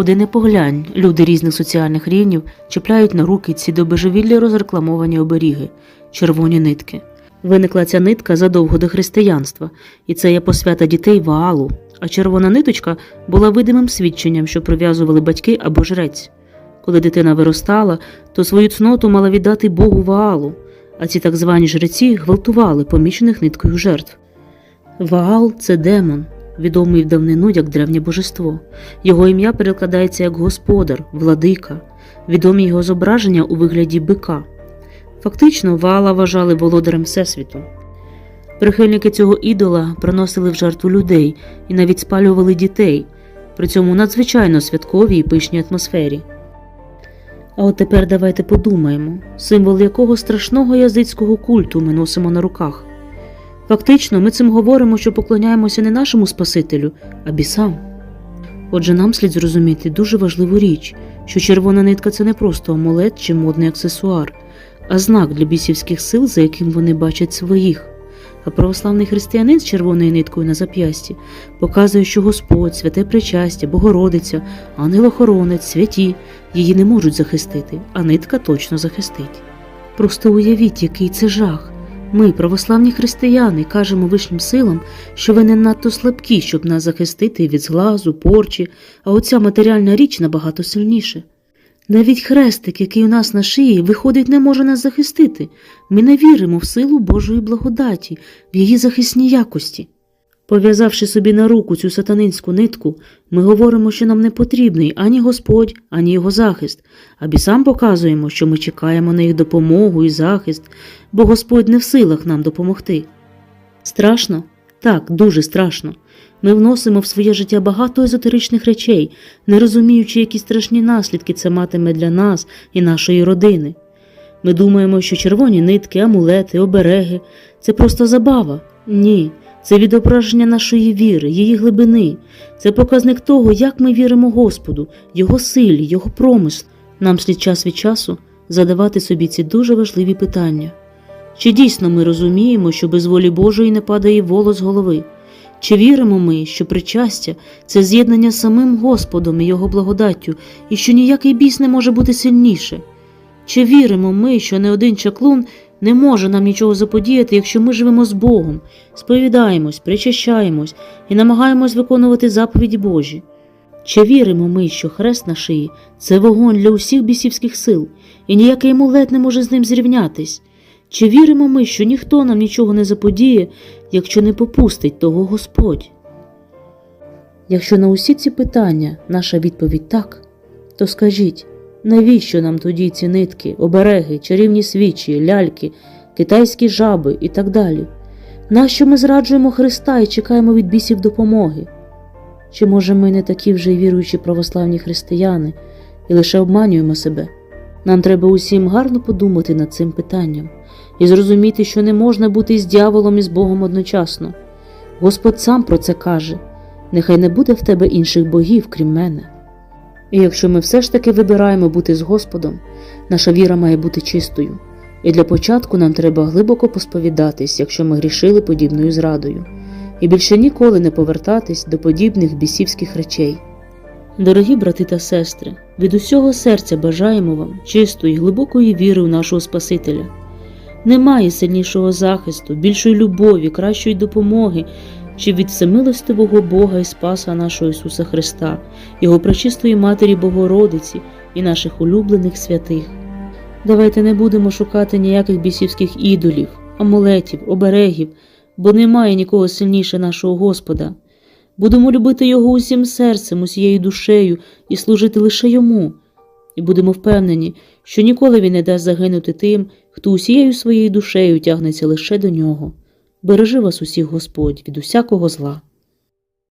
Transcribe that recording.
Куди не поглянь, люди різних соціальних рівнів чіпляють на руки ці до божевілля розрекламовані оберіги, червоні нитки. Виникла ця нитка задовго до християнства, і це є посвята дітей Ваалу, а червона ниточка була видимим свідченням, що прив'язували батьки або жрець. Коли дитина виростала, то свою цноту мала віддати Богу Ваалу, а ці так звані жреці гвалтували помічених ниткою жертв. Ваал це демон, відомий в давнину як древнє божество. Його ім'я перекладається як господар, владика, відомі його зображення у вигляді бика. Фактично, Ваала вважали володарем Всесвіту. Прихильники цього ідола приносили в жертву людей і навіть спалювали дітей, при цьому надзвичайно святковій і пишній атмосфері. А от тепер давайте подумаємо, символ якого страшного язицького культу ми носимо на руках. Фактично, ми цим говоримо, що поклоняємося не нашому Спасителю, а бісам. Отже, нам слід зрозуміти дуже важливу річ, що червона нитка це не просто амулет чи модний аксесуар, а знак для бісівських сил, за яким вони бачать своїх. А православний християнин з червоною ниткою на зап'ясті показує, що Господь, святе причастя, Богородиця, ангел-охоронець, святі її не можуть захистити, а нитка точно захистить. Просто уявіть, який це жах. Ми, православні християни, кажемо вищим силам, що ви не надто слабкі, щоб нас захистити від зглазу, порчі, а оця матеріальна річ набагато сильніше. Навіть хрестик, який у нас на шиї, виходить, не може нас захистити. Ми не віримо в силу Божої благодаті, в її захисні якості. Пов'язавши собі на руку цю сатанинську нитку, ми говоримо, що нам не потрібний ані Господь, ані його захист, а бісам показуємо, що ми чекаємо на їх допомогу і захист, бо Господь не в силах нам допомогти. Страшно? Так, дуже страшно. Ми вносимо в своє життя багато езотеричних речей, не розуміючи, які страшні наслідки це матиме для нас і нашої родини. Ми думаємо, що червоні нитки, амулети, обереги це просто забава. Ні, це відображення нашої віри, її глибини, це показник того, як ми віримо Господу, Його силі, Його промислу. Нам слід час від часу задавати собі ці дуже важливі питання. Чи дійсно ми розуміємо, що без волі Божої не падає волос з голови? Чи віримо ми, що причастя це з'єднання з самим Господом і Його благодаттю, і що ніякий біс не може бути сильніше? Чи віримо ми, що не один чаклун не може нам нічого заподіяти, якщо ми живемо з Богом, сповідаємось, причащаємось і намагаємось виконувати заповіді Божі? Чи віримо ми, що хрест на шиї це вогонь для усіх бісівських сил, і ніякий амулет не може з ним зрівнятись? Чи віримо ми, що ніхто нам нічого не заподіє, якщо не попустить того Господь? Якщо на усі ці питання наша відповідь так, то скажіть, навіщо нам тоді ці нитки, обереги, чарівні свічі, ляльки, китайські жаби і так далі? Нащо ми зраджуємо Христа і чекаємо від бісів допомоги? Чи може ми не такі вже віруючі православні християни і лише обманюємо себе? Нам треба усім гарно подумати над цим питанням і зрозуміти, що не можна бути з дьяволом і з Богом одночасно. Господь сам про це каже нехай не буде в тебе інших богів, крім мене. І якщо ми все ж таки вибираємо бути з Господом, наша віра має бути чистою, і для початку нам треба глибоко посповідатись, якщо ми грішили подібною зрадою, і більше ніколи не повертатись до подібних бісівських речей. Дорогі брати та сестри, від усього серця бажаємо вам чистої, глибокої віри в нашого Спасителя. Немає сильнішого захисту, більшої любові, кращої допомоги, чи від всемилостивого Бога і Спаса нашого Ісуса Христа, Його пречистої Матері Богородиці і наших улюблених святих. Давайте не будемо шукати ніяких бісівських ідолів, амулетів, оберегів, бо немає нікого сильніше нашого Господа. Будемо любити Його усім серцем, усією душею і служити лише Йому. І будемо впевнені, що ніколи він не дасть загинути тим, хто усією своєю душею тягнеться лише до нього. Бережи вас усіх Господь від усякого зла.